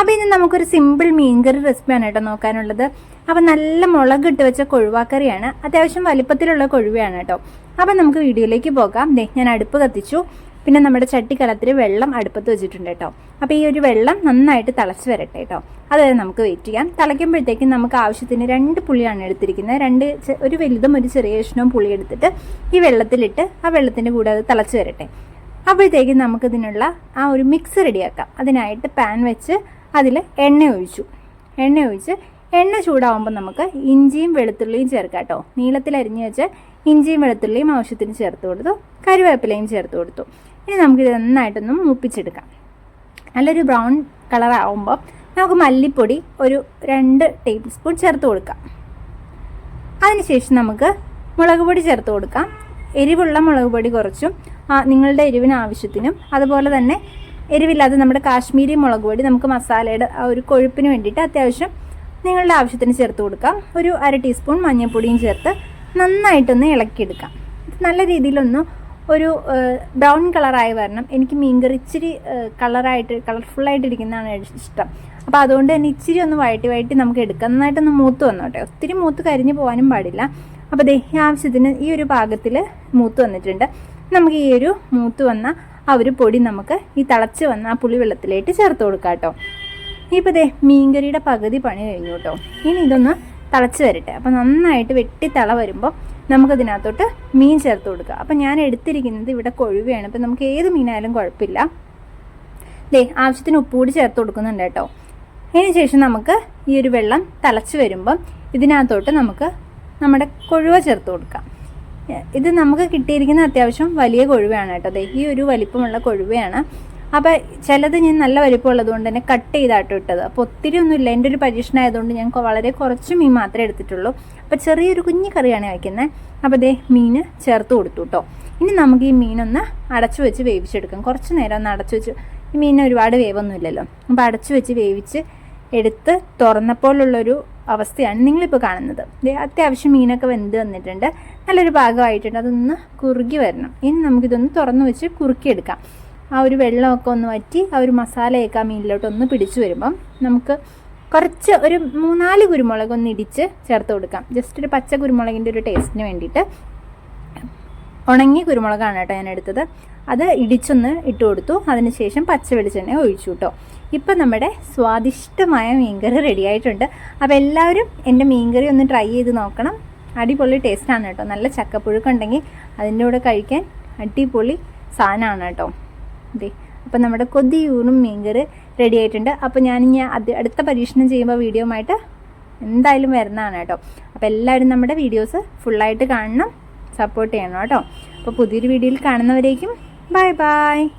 അപ്പോൾ ഇനി നമുക്കൊരു സിമ്പിൾ മീൻകറി റെസിപ്പിയാണ് കേട്ടോ നോക്കാനുള്ളത്. അപ്പോൾ നല്ല മുളക് ഇട്ട് വെച്ച കൊഴുവാക്കറിയാണ്. അത്യാവശ്യം വലിപ്പത്തിലുള്ള കൊഴുവയാണ് കേട്ടോ. അപ്പോൾ നമുക്ക് വീഡിയോയിലേക്ക് പോകാം. ദേ ഞാൻ അടുപ്പ് കത്തിച്ചു. പിന്നെ നമ്മുടെ ചട്ടിക്കലത്തിൽ വെള്ളം അടുപ്പത്ത് വെച്ചിട്ടുണ്ട് കേട്ടോ. അപ്പോൾ ഈ ഒരു വെള്ളം നന്നായിട്ട് തിളച്ച് വരട്ടെ കേട്ടോ. അതുവരെ നമുക്ക് വെയിറ്റ് ചെയ്യാം. തിളയ്ക്കുമ്പോഴത്തേക്കും നമുക്ക് ആവശ്യത്തിന് രണ്ട് പുളിയാണ് എടുത്തിരിക്കുന്നത്. രണ്ട് ഒരു വലുതും ഒരു ചെറിയ കഷ്ണവും പുളി എടുത്തിട്ട് ഈ വെള്ളത്തിലിട്ട് ആ വെള്ളത്തിന്റെ കൂടെ അത് തിളച്ച് വരട്ടെ. അപ്പോഴത്തേക്കും നമുക്കിതിനുള്ള ആ ഒരു മിക്സ് റെഡിയാക്കാം അതിനായിട്ട് പാൻ വെച്ച് അതിൽ എണ്ണ ഒഴിച്ചു. എണ്ണ ഒഴിച്ച് എണ്ണ ചൂടാവുമ്പോൾ നമുക്ക് ഇഞ്ചിയും വെളുത്തുള്ളിയും ചേർക്കാം കേട്ടോ. നീളത്തിൽ അരിഞ്ഞു വെച്ച് ഇഞ്ചിയും വെളുത്തുള്ളിയും ആവശ്യത്തിന് ചേർത്ത് കൊടുത്തു. കരുവേപ്പിലയും ചേർത്ത് കൊടുത്തു. ഇനി നമുക്കിത് നന്നായിട്ടൊന്ന് മൂപ്പിച്ചെടുക്കാം. നല്ലൊരു ബ്രൗൺ കളർ ആവുമ്പോൾ നമുക്ക് മല്ലിപ്പൊടി ഒരു രണ്ട് ടേബിൾ സ്പൂൺ ചേർത്ത് കൊടുക്കാം. അതിനുശേഷം നമുക്ക് മുളക് പൊടി ചേർത്ത് കൊടുക്കാം. എരിവുള്ള മുളക് പൊടി കുറച്ചും നിങ്ങളുടെ എരിവിന് ആവശ്യത്തിനും അതുപോലെ തന്നെ എരിവില്ലാതെ നമ്മുടെ കാശ്മീരി മുളക് പൊടി നമുക്ക് മസാലയുടെ ആ ഒരു കൊഴുപ്പിന് വേണ്ടിയിട്ട് അത്യാവശ്യം നിങ്ങളുടെ ആവശ്യത്തിന് ചേർത്ത് കൊടുക്കാം. ഒരു അര ടീസ്പൂൺ മഞ്ഞൾപ്പൊടിയും ചേർത്ത് നന്നായിട്ടൊന്ന് ഇളക്കിയെടുക്കാം. നല്ല രീതിയിലൊന്ന് ഒരു ബ്രൗൺ കളറായി വരണം. എനിക്ക് മീൻകറി ഇച്ചിരി കളറായിട്ട് കളർഫുള്ളായിട്ടിരിക്കുന്നതാണ് ഇഷ്ടം. അപ്പോൾ അതുകൊണ്ട് തന്നെ ഇച്ചിരി ഒന്ന് വഴറ്റി വഴറ്റി നമുക്ക് എടുക്കാം. നന്നായിട്ടൊന്ന് മൂത്ത് വന്നോട്ടെ. ഒത്തിരി മൂത്ത് കരിഞ്ഞു പോകാനും പാടില്ല. അപ്പോൾ ദേ ആവശ്യത്തിന് ഈ ഒരു പാകത്തിൽ മൂത്ത് വന്നിട്ടുണ്ട്. നമുക്ക് ഈ ഒരു മൂത്ത് വന്ന ആ ഒരു പൊടി നമുക്ക് ഈ തിളച്ച് വന്ന ആ പുളിവെള്ളത്തിലേക്ക് ചേർത്ത് കൊടുക്കാം കേട്ടോ. ഇപ്പോൾ ദേ മീൻകറിയുടെ പകുതി പണി കഴിഞ്ഞു കേട്ടോ. ഇനി ഇതൊന്ന് തിളച്ച് വരട്ടെ. അപ്പോൾ നന്നായിട്ട് വെട്ടി തിള വരുമ്പോൾ നമുക്കതിനകത്തോട്ട് മീൻ ചേർത്ത് കൊടുക്കുക അപ്പോൾ ഞാൻ എടുത്തിരിക്കുന്നത് ഇവിടെ കൊഴുവയാണ്. അപ്പോൾ നമുക്ക് ഏത് മീനായാലും കുഴപ്പമില്ല. ദേ ആവശ്യത്തിന് ഉപ്പ് കൂടി ചേർത്ത് കൊടുക്കുന്നുണ്ട് കേട്ടോ. അതിന് ശേഷം നമുക്ക് ഈ ഒരു വെള്ളം തിളച്ച് വരുമ്പം ഇതിനകത്തോട്ട് നമുക്ക് നമ്മുടെ കൊഴുവ ചേർത്ത് കൊടുക്കാം. ഇത് നമുക്ക് കിട്ടിയിരിക്കുന്ന അത്യാവശ്യം വലിയ കൊഴുവയാണ് കേട്ടോ. അതെ ഈ ഒരു വലിപ്പമുള്ള കൊഴുവയാണ്. അപ്പോൾ ചിലത് ഞാൻ നല്ല വലിപ്പമുള്ളത് കൊണ്ട് തന്നെ കട്ട് ചെയ്താട്ടോ ഇട്ടത്. അപ്പോൾ ഒത്തിരി ഒന്നുമില്ല എന്റെ ഒരു പരീക്ഷണം ആയതുകൊണ്ട് ഞാൻ വളരെ കുറച്ച് മീൻ മാത്രമേ എടുത്തിട്ടുള്ളൂ. അപ്പോൾ ചെറിയൊരു കുഞ്ഞു കറിയാണ് വയ്ക്കുന്നത് അപ്പോൾ അതേ മീൻ ചേർത്ത് കൊടുത്തു കേട്ടോ ഇനി നമുക്ക് ഈ മീനൊന്ന് അടച്ചു വെച്ച് വേവിച്ചെടുക്കാം. കുറച്ച് നേരം ഒന്ന് അടച്ചു വെച്ച് ഈ മീനിന് ഒരുപാട് വേവൊന്നുമില്ലല്ലോ അപ്പോൾ അടച്ചു വെച്ച് വേവിച്ച് എടുത്ത് തുറന്നപ്പോഴുള്ളൊരു അവസ്ഥയാണ് നിങ്ങളിപ്പോൾ കാണുന്നത്. അത്യാവശ്യം മീനൊക്കെ വെന്ത് വന്നിട്ടുണ്ട്. നല്ലൊരു ഭാഗമായിട്ടുണ്ട്. അതൊന്ന് കുറുകി വരണം. ഇനി നമുക്കിതൊന്ന് തുറന്ന് വെച്ച് കുറുക്കിയെടുക്കാം. ആ ഒരു വെള്ളമൊക്കെ ഒന്ന് വറ്റി ആ ഒരു മസാലയൊക്കെ ആ മീനിലോട്ട് ഒന്ന് പിടിച്ചു വരുമ്പം നമുക്ക് കുറച്ച് ഒരു മൂന്നാൽ കുരുമുളക് ഒന്ന് ഇടിച്ച് ചേർത്ത് കൊടുക്കാം. ജസ്റ്റ് ഒരു പച്ച കുരുമുളകിന്റെ ഒരു ടേസ്റ്റിന് വേണ്ടിയിട്ട്. ഉണങ്ങിയ കുരുമുളകാണ് കേട്ടോ ഞാൻ എടുത്തത്. അത് ഇടിച്ചൊന്ന് ഇട്ട് കൊടുത്തു. അതിനുശേഷം പച്ച വെളിച്ചെണ്ണ ഒഴിച്ചു കേട്ടോ. ഇപ്പം നമ്മുടെ സ്വാദിഷ്ടമായ മീൻകറി റെഡി ആയിട്ടുണ്ട്. അപ്പോൾ എല്ലാവരും എന്റെ മീൻകറി ഒന്ന് ട്രൈ ചെയ്ത് നോക്കണം. അടിപൊളി ടേസ്റ്റാണ് കേട്ടോ. നല്ല ചക്കപ്പുഴുക്കുണ്ടെങ്കിൽ അതിന്റെ കൂടെ കഴിക്കാൻ അടിപൊളി സാധനമാണ് കേട്ടോ. അതെ അപ്പം നമ്മുടെ കൊതിയൂറും മീൻകറി റെഡി ആയിട്ടുണ്ട്. അപ്പോൾ അത് അടുത്ത പരീക്ഷണം ചെയ്യുമ്പോൾ വീഡിയോ ആയിട്ട് എന്തായാലും വരുന്നതാണ് കേട്ടോ. അപ്പോൾ എല്ലാവരും നമ്മുടെ വീഡിയോസ് ഫുള്ളായിട്ട് കാണണം. സപ്പോർട്ട് ചെയ്യണം കേട്ടോ. അപ്പോൾ പുതിയൊരു വീഡിയോയിൽ കാണുന്നവരേക്കും Bye-bye.